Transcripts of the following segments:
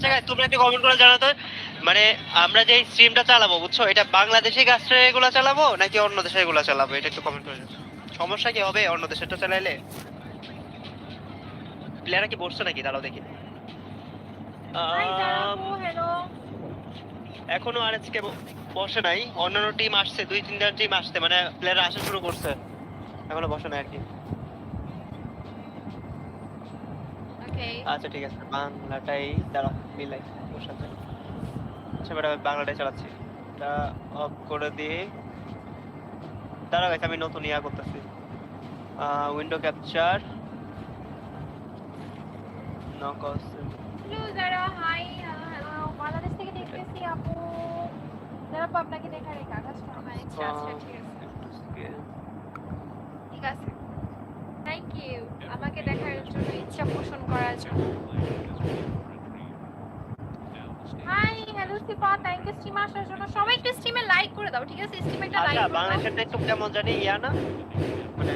আচ্ছা guys, তোমরা একটু কমেন্ট করে জানাতো। মানে আমরা যে স্ট্রিমটা চালাবো বুঝছ? এটা বাংলাদেশি এগুলো চালাবো নাকি অন্য দেশে এগুলো চালাবো? এটা একটু কমেন্ট করে সমস্যা কি হবে অন্য দেশেরটা চালাইলে? প্লেয়াররা কি বসছে নাকি? দাঁড়াও দেখি। এখনও আর আজকে বসে নাই। অন্যান্য টিম আসছে দুই তিনটা টিম আসছে মানে প্লেয়ার আসা শুরু করছে। এখনও বসে নাই আর কি। আচ্ছা ঠিক আছে। বাংলাটাই দাঁড়াও। মিলাই ওর সাথে আচ্ছা ম্যাডাম বাংলাটাই চালাচ্ছি। এটা অফ করে দিয়ে দাঁড়াও guys, আমি নতুন ইয়া করতেছি। উইন্ডো ক্যাপচার নকস যারা হাই বাংলাদেশ থেকে দেখতেছি আপু। যারা আপু আপনাকে দেখার এই কাগজটা আচ্ছা আচ্ছা ঠিক আছে। ঠিক আছে। থ্যাংক ইউ আমাকে দেখার জন্য ইচ্ছা পোষণ করার জন্য। Hi hello Shifa thank you স্ট্রিমে আসার জন্য। সবাই একটু স্ট্রিমে লাইক করে দাও ঠিক আছে? স্ট্রিমে একটা লাইক আচ্ছা বাংলাদেশেরটা একটু কেমন জানি ইয়া না? মানে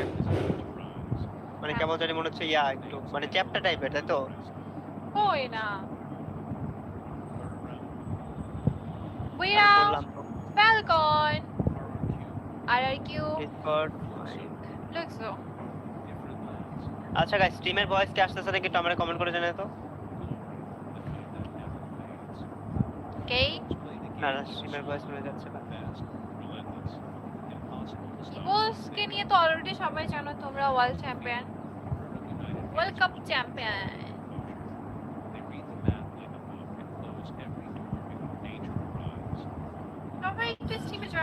মানে কেমন জানি মনে হচ্ছে ইয়া একটু মানে চ্যাপ্টার টাইপের তাই তো? ওই না? We are তো। Falcon. RRQ ডিসকর্ড looks আচ্ছা গাইস স্ট্রিমের ভয়েস কি আসতেছে নাকি আমরা কমেন্ট করে জানাই তো। না না স্ট্রিমের ভয়েস শুনে যাচ্ছে না। ইগোসকে নিয়ে তো অলরেডি সবাই জানো তোমরা world champion world cup champion